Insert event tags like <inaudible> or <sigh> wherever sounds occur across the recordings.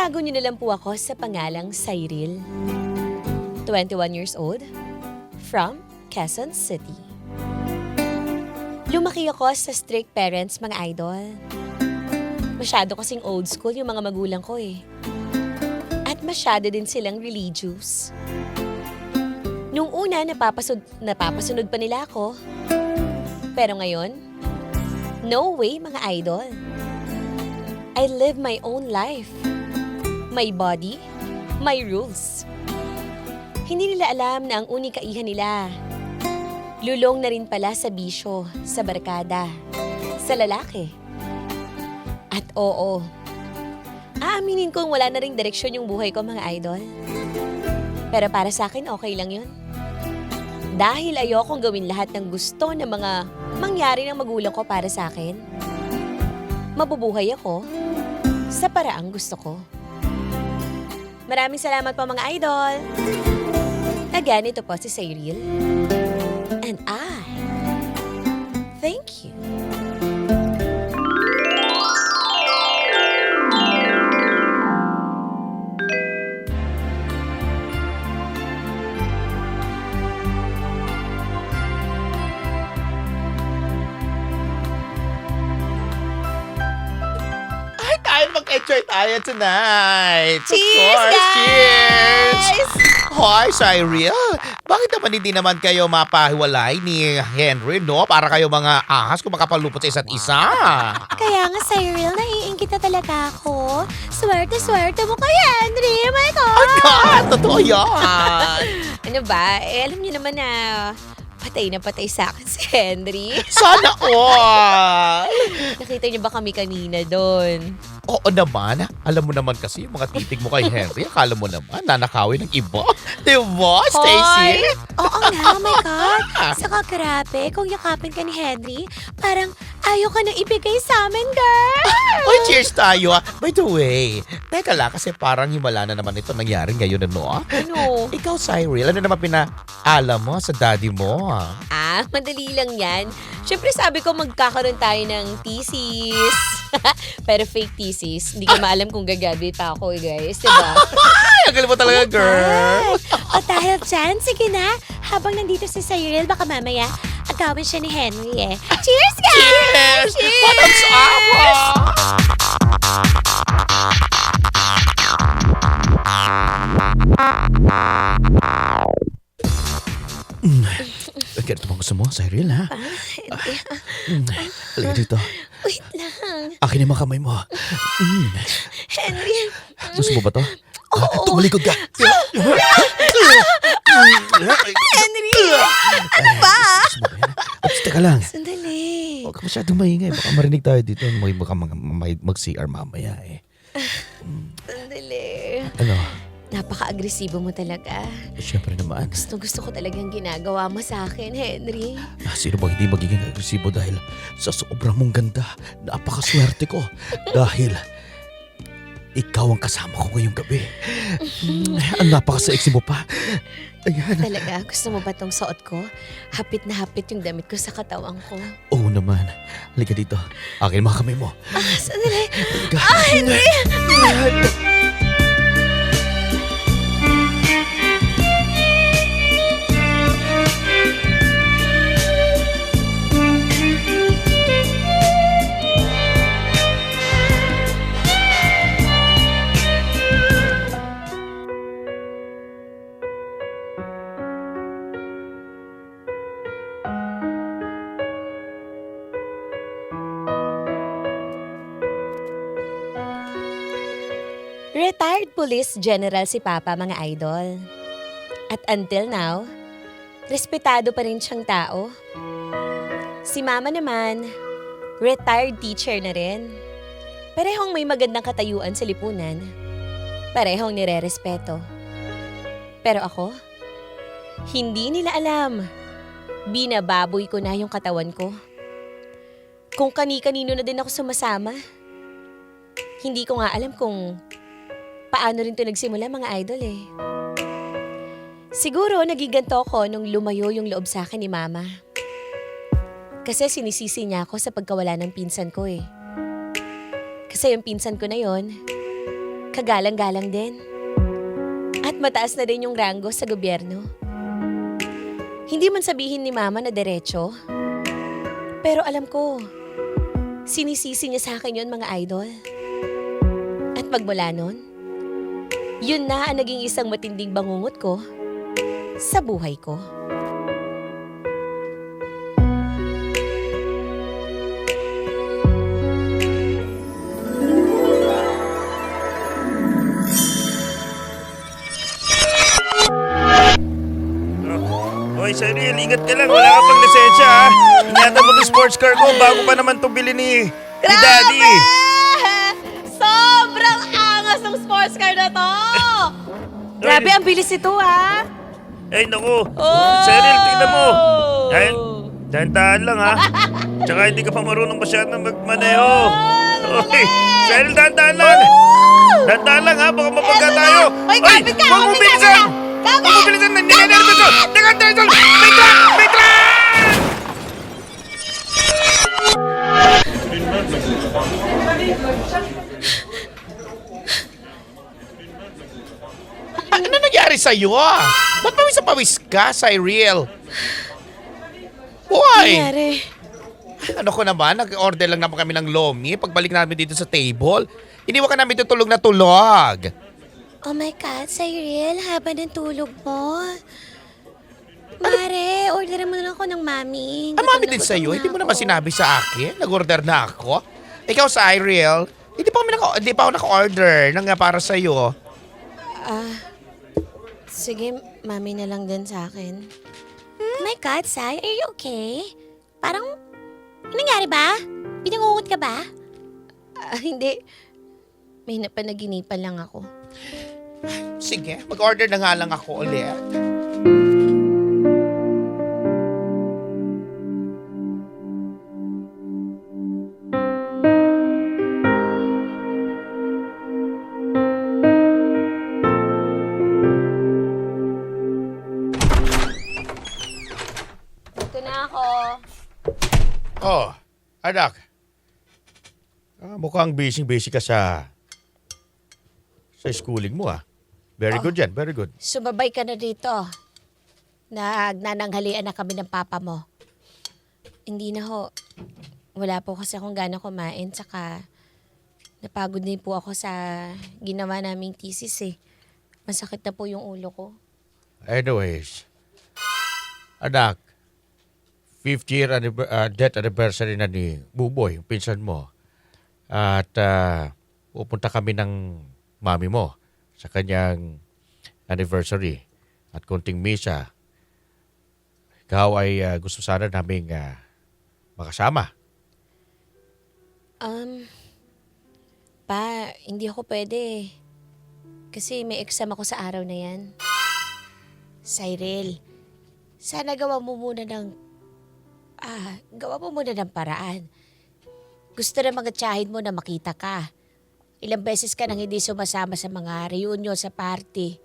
Itago niyo na lang po ako sa pangalang Cyril. 21 years old, from Quezon City. Lumaki ako sa strict parents mga idol. Masyado kasing old school yung mga magulang ko eh. At masyado din silang religious. Nung una, napapasunod, napapasunod pa nila ako. Pero ngayon, no way mga idol. I live my own life. My body, my rules. Hindi nila alam na ang unika iha nila. Lulong na rin pala sa bisyo, sa barkada, sa lalaki. At oo, aaminin kong wala na ring direksyon yung buhay ko mga idol. Pero para sa akin, okay lang yun. Dahil ayokong gawin lahat ng gusto ng mga mangyari ng magulang ko para sa akin. Mabubuhay ako sa paraang gusto ko. Maraming salamat po mga idol. Again, ito po si Cyril. And I thank you. Mag-enjoy tayo tonight. Of Cheers, course, guys! Cheers! Hoy, Cyril, bakit naman hindi naman kayo mapahiwalay ni Henry, no? Para kayo mga ahas kung makapalupot sa isa't isa. Kaya nga, Cyril, naiingit na talaga ako. Swerte-swerte mo kay Henry. Oh my God! Ay, God! Totoo yan! <laughs> Ano ba? Eh, alam niyo naman na patay na patay sa akin si Henry. Sana all! <laughs> Nakita niyo ba kami kanina doon? Oo naman. Alam mo naman kasi yung mga titig mo kay Henry, akala mo naman nanakawin ng iba. <laughs> Di ba, Stacy? Hoy! Oo nga, oh my <laughs> God. Saka grabe, kung yakapin ka ni Henry, parang ayaw ka nang ibigay sa amin, girl. <laughs> Oy, cheers tayo ah. By the way, teka lang kasi parang himala na naman ito nangyari ngayon ano ah. Ano? Ikaw, Cyril, ano naman pinaalam mo sa daddy mo ah? Ah, madali lang yan. Siyempre sabi ko magkakaroon tayo ng thesis. Pero fake thesis. Hindi ko maalam kung gagraduate pa ako, eh, guys. Diba? Ay, <laughs> ang galing mo talaga, girl. o dahil dyan, sige na. Habang nandito si Cyril, baka mamaya agawin siya ni Henry eh. Cheers, guys! Cheers! Bottoms up! ah! Mm. Ganito bang gusto mo, Cyril, ha? Mm. Halika dito. Lang. Akin yung mga kamay mo. Mm. Henry, Gusto mo ba to? Oo. Ah, Tumalikod ka. Henry! Ano ba? Gusto mo ba yan? Teka lang. Sandali. Huwag ka masyadong maingay. Baka marinig tayo dito. May baka mag, mag, mag-CR mamaya eh. Sandali. Ano? Napaka-agresibo mo talaga. Siyempre naman. Gusto gusto ko talagang ginagawa mo sa akin, Henry. Ah, Sino bang hindi magiging agresibo dahil sa sobrang mong ganda, napakaswerte ko. <laughs> dahil ikaw ang kasama ko ngayong gabi. Ang napaka-sexy mo pa. Ayan. Talaga, gusto mo ba tong suot ko? Hapit na hapit yung damit ko sa katawan ko. Oo naman. Halika dito. Akin mga kamay mo. Ah, sandali. Halika. Ah, Henry! General si Papa, mga idol. At until now, respetado pa rin siyang tao. Si Mama naman, retired teacher na rin. Parehong may magandang katayuan sa lipunan. Parehong nire-respeto. Pero ako, hindi nila alam Binababoy ko na yung katawan ko. Kung kani-kanino na din ako sumasama. Hindi ko nga alam kung paano rin to nagsimula mga idol eh. Siguro naging ganito ako nung lumayo yung loob sa akin ni mama. Kasi sinisisi niya ako sa pagkawala ng pinsan ko eh. Kasi yung pinsan ko na yon, kagalang-galang din. At mataas na din yung ranggo sa gobyerno. Hindi man sabihin ni mama na derecho. Pero alam ko, sinisisi niya sa akin yon mga idol. At magmula nun, yun na ang naging isang matinding bangungot ko sa buhay ko. Hoy, Cyril, ingat ka lang. Wala ka pang lisensya, ha? Ingatan mo itong sports car ko bago pa naman itong bili ni, ni Daddy. Sports car na to! <laughs> Grabe, ang bilis ito ha! Ay, naku. Oh! Cyril, tingnan mo. Ay, dahan-dahan lang, ha? <laughs> Tsaka hindi ka pa marunong masyadong magmaneho. <laughs> Hoy, Cyril, dahan-dahan lang. Dahan-dahan lang, ha? Baka mapagka tayo. Hoy, kapit ka! Huwag mo bilisan! Kapit! Huwag mo bilisan! Nandiyan ito! Teka, teka! May truck! May truck! Sa'yo? ah? Ba't pawis na pawis ka, Cyril? Why? Nangyari. Ano ko naman, nag-order lang naman kami ng lomi. Pagbalik namin dito sa table, iniwan ka namin tutulog na tulog. Oh my God, Cyril, haba ng tulog mo. Mare, orderin mo na lang ako ng mami. Ang Gutom mami na din gutom sa'yo, na hindi mo ako. naman sinabi sa akin. Nag-order na ako. Ikaw, Cyril, hindi pa, kami naka- hindi pa ako naka-order ng para sa'yo. Ah, sige, mami na lang din sa akin. Oh my God, Sai, are you okay? Parang, ano nangyari ba? Pinangungot ka ba? Ah, hindi. May napanaginipan lang ako. Sige, mag-order na nga lang ako ulit. Anak. Ah, mukhang busy-busy ka sa sa schooling mo ah. Very good yan, very good. Sumabay ka na dito. Nagnananghalian na kami ng papa mo. Hindi na ho. Wala po kasi akong gana kumain. Tsaka napagod din po ako sa ginawa naming thesis eh. Masakit na po yung ulo ko. Anyways, anak, 50 year ah, death anniversary na ni Buboy, yung pinsan mo. At ah, pupunta kami ng mami mo sa kanyang anniversary at konting misa. Ikaw ay ah, gusto sana naming ah, makasama. Um, pa, hindi ako pwede. Kasi may exam ako sa araw na yan. Cyril, sana gawa mo muna ng... Ah, gawa mo muna ng paraan. Gusto na mga tsahin mo na makita ka. Ilang beses ka nang hindi sumasama sa mga reunion sa party.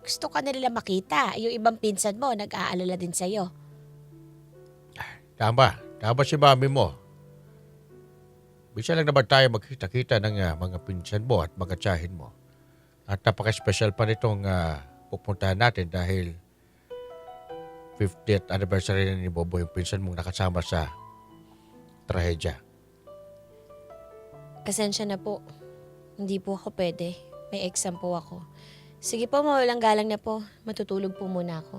Gusto ka na nila makita. Yung ibang pinsan mo, nag-aalala din sa'yo. Tama, tama si mami mo. Bisa lang naman tayo magkita-kita ng ah, mga pinsan mo at mga tiyahin mo. At napaka-special pa nitong ah, pupuntahan natin dahil 50th anniversary na ni Bobo yung pinsan mong nakasama sa trahedya. Pasensya na po. Hindi po ako pwede. May exam po ako. Sige po, mawalang galang na po. Matutulog po muna ako.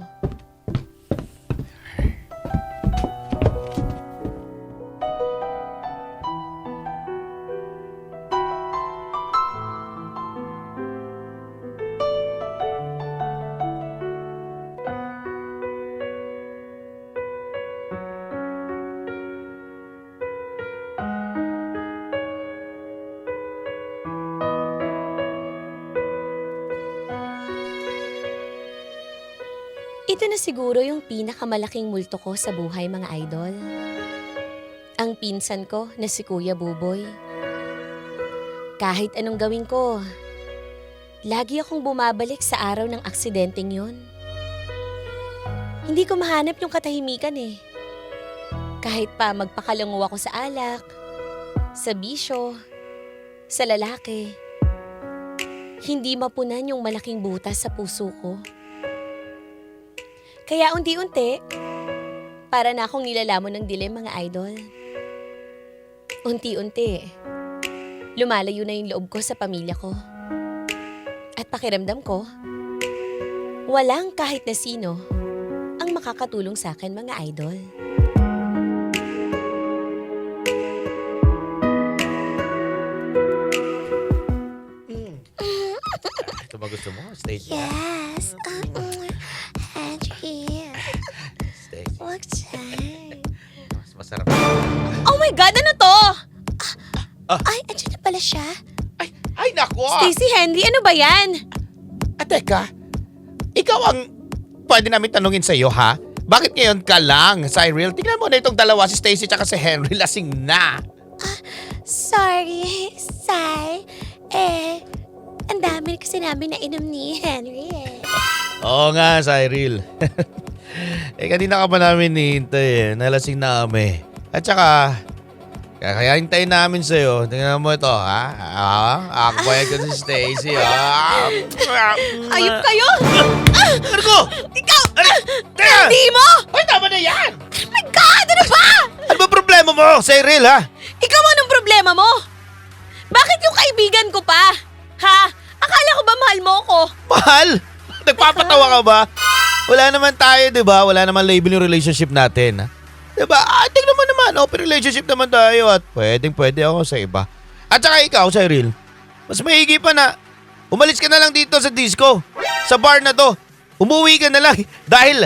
Ito na siguro yung pinakamalaking multo ko sa buhay mga idol. Ang pinsan ko na si Kuya Buboy. Kahit anong gawin ko, lagi akong bumabalik sa araw ng aksidenteng yon. Hindi ko mahanap yung katahimikan eh. Kahit pa magpakalango ako sa alak, sa bisyo, sa lalaki, hindi mapunan yung malaking butas sa puso ko. Kaya unti-unti, para na akong nilalamon ng dilim mga idol. Unti-unti, lumalayo na yung loob ko sa pamilya ko. At pakiramdam ko, walang kahit na sino ang makakatulong sa akin mga idol. Ito ba gusto mo? Stage Yes. Uh, Angie. My God, ano to? Ay, andyan na pala siya. Ay, ay nako! Stacy Henry, ano ba yan? Ah, teka. Ikaw ang pwede namin tanungin sa iyo, ha? Bakit ngayon ka lang, Cyril? Tingnan mo na itong dalawa, si Stacy at si Henry, <laughs> lasing na. Sorry, Sai. Eh, ang dami kasi namin nainom ni Henry eh. Oo nga, Cyril. <laughs> eh, kanina ka pa namin nihintay eh. Nalasing na kami. At saka, kaya hintayin namin sa'yo. Tingnan mo ito, ha? Ah, ako yan ko si Stacy, ha? Ayop kayo! Ano ko? Ikaw! Teka! Hindi mo! Ay, tama na yan! Oh my God! Ano ba? Ano ba problema mo, Cyril, ha? Ikaw anong problema mo? Bakit yung kaibigan ko pa? Ha? Akala ko ba mahal mo ko? Mahal? Nagpapatawa ka ba? Wala naman tayo, di ba? Wala naman label yung relationship natin. ha? Di ba? Ah, tingnan mo naman. Open relationship naman tayo at pwedeng pwede ako sa iba. At saka ikaw, Cyril, mas mahigi pa na umalis ka na lang dito sa disco. Sa bar na to. Umuwi ka na lang <laughs> dahil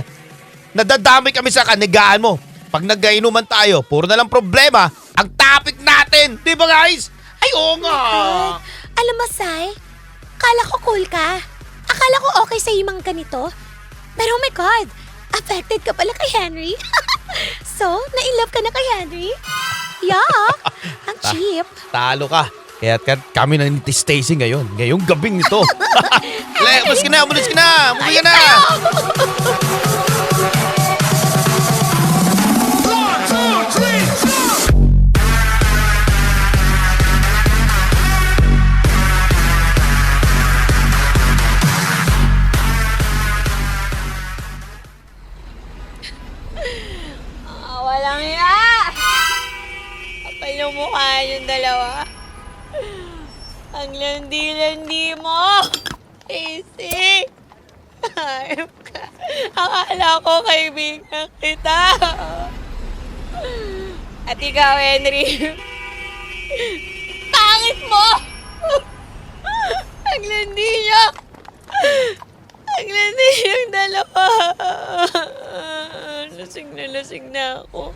nadadamay kami sa kanigaan mo. Pag nagkainuman tayo, puro na lang problema ang topic natin. Di ba guys? Ay, oo nga. <laughs> Alam mo, Sai, akala ko cool ka. Akala ko okay sa mga ganito. Pero oh my God, affected ka pala kay Henry. <laughs> <laughs> so, na-inlove ka na kay Henry? Yeah, ang cheap. Talo ka. Kaya ka- kami na ni Stacy ngayon. Ngayong gabing nito. <laughs> Le, umalis ka na, umalis ka na. Umuwi ka na. <laughs> ikaw, Henry. Pangit mo! Ang landi niya! Ang landi yung dalawa. Lasing na lasing na ako.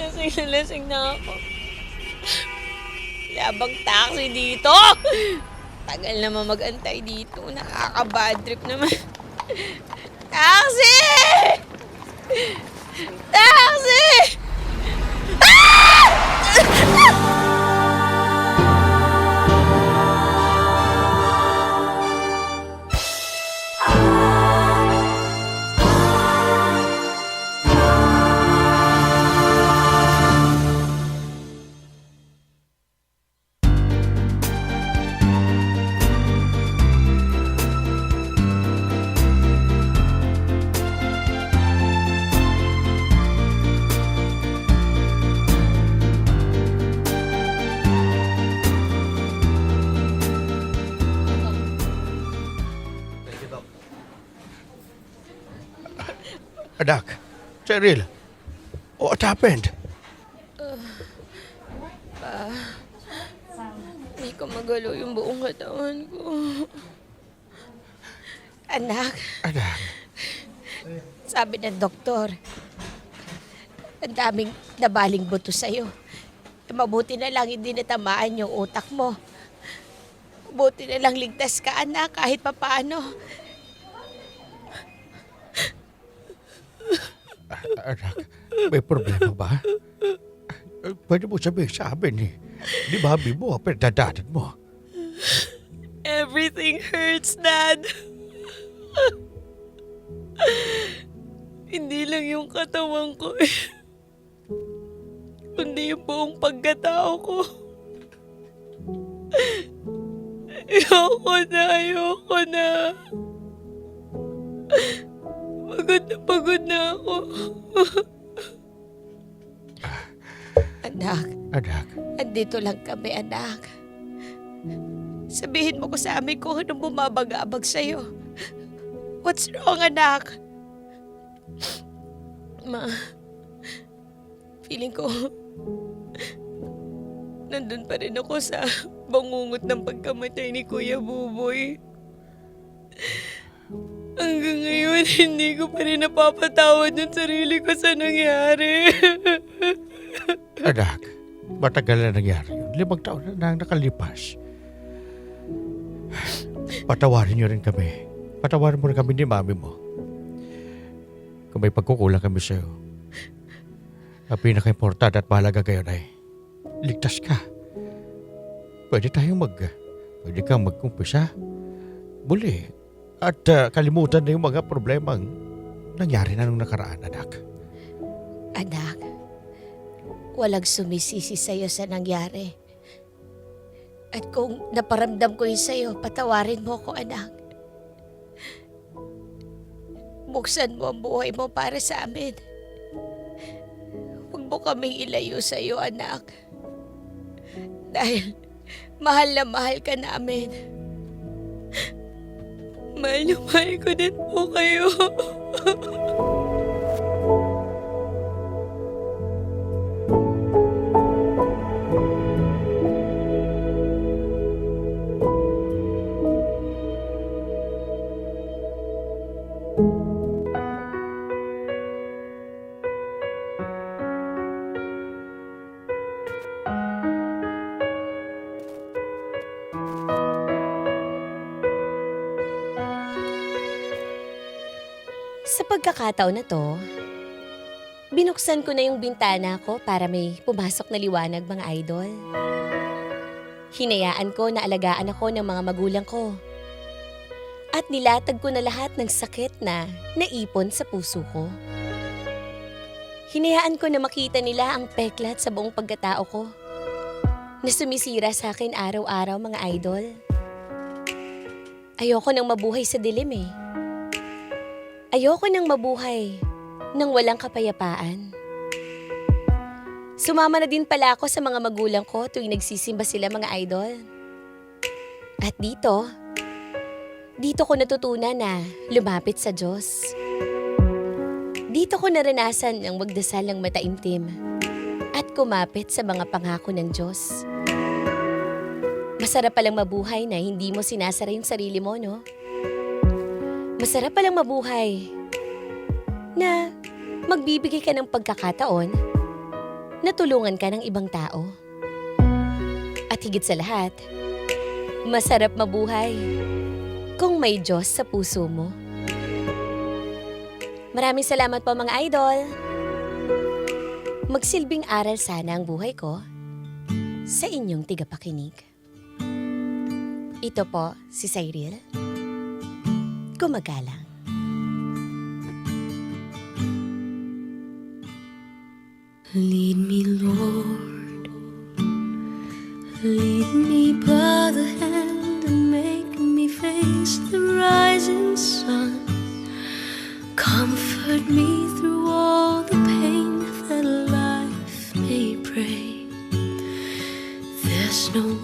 Lasing na lasing na ako. Labang taxi dito! Tagal naman mag-antay dito. Nakaka-bad trip naman. Taxi! Taxi! Ah! Adak, Cyril, what happened? May kumagalo yung buong katawan ko. Anak, Adak, sabi ng doktor, ang daming nabaling buto sa'yo. Eh, Mabuti na lang hindi natamaan yung utak mo. Buti na lang ligtas ka, anak, kahit papaano. Anak, may problema ba? Pwede mo sabihin sa amin eh. Di Abi mo, pinagdadaanan mo? Everything hurts, Dad. Hindi lang yung katawan ko eh. Kundi yung buong pagkatao ko. Ayoko na, ayoko na. Pagod na pagod na ako. anak, Anak, andito lang kami, anak. Sabihin mo ko sa amin kung anong bumabagabag sa'yo. What's wrong, anak? Ma, feeling ko, nandun pa rin ako sa bangungot ng pagkamatay ni Kuya Buboy. Hanggang ngayon, hindi ko pa rin napapatawad yung sarili ko sa nangyari. anak, matagal na nangyari yun. Limang taon na nang nakalipas. Patawarin niyo rin kami. Patawarin mo rin kami ni mami mo. Kung may pagkukulang kami sa'yo. Ang pinaka-importante at mahalaga ngayon ay ligtas ka. Pwede tayong mag... Pwede kang magkumpisa. Muli. At ah, kalimutan na yung mga problemang nangyari na nung nakaraan, anak. Anak, walang sumisisi sa'yo sa nangyari. At kung naparamdam ko yun sa'yo, patawarin mo ko, anak. Buksan mo ang buhay mo para sa amin. Huwag mo kaming ilayo sa'yo, anak. Dahil mahal na mahal ka namin. Mahal na mahal ko din po kayo. <laughs> pagkakataon na to, binuksan ko na yung bintana ko para may pumasok na liwanag mga idol. Hinayaan ko na alagaan ako ng mga magulang ko. At nilatag ko na lahat ng sakit na naipon sa puso ko. Hinayaan ko na makita nila ang peklat sa buong pagkatao ko. Na sumisira sa akin araw-araw mga idol. Ayoko nang mabuhay sa dilim eh. Ayoko nang mabuhay nang walang kapayapaan. Sumama na din pala ako sa mga magulang ko tuwing nagsisimba sila mga idol. At dito, dito ko natutunan na lumapit sa Diyos. Dito ko naranasan ang magdasal ng mataimtim at kumapit sa mga pangako ng Diyos. Masarap palang mabuhay na hindi mo sinasara yung sarili mo, no? Masarap palang mabuhay na magbibigay ka ng pagkakataon na tulungan ka ng ibang tao. At higit sa lahat, masarap mabuhay kung may Diyos sa puso mo. Maraming salamat po mga idol. Magsilbing aral sana ang buhay ko sa inyong tigapakinig. Ito po si Cyril. Gumagalang. Lead me, Lord. Lead me by the hand and make me face the rising sun. Comfort me through all the pain that life may bring. There's no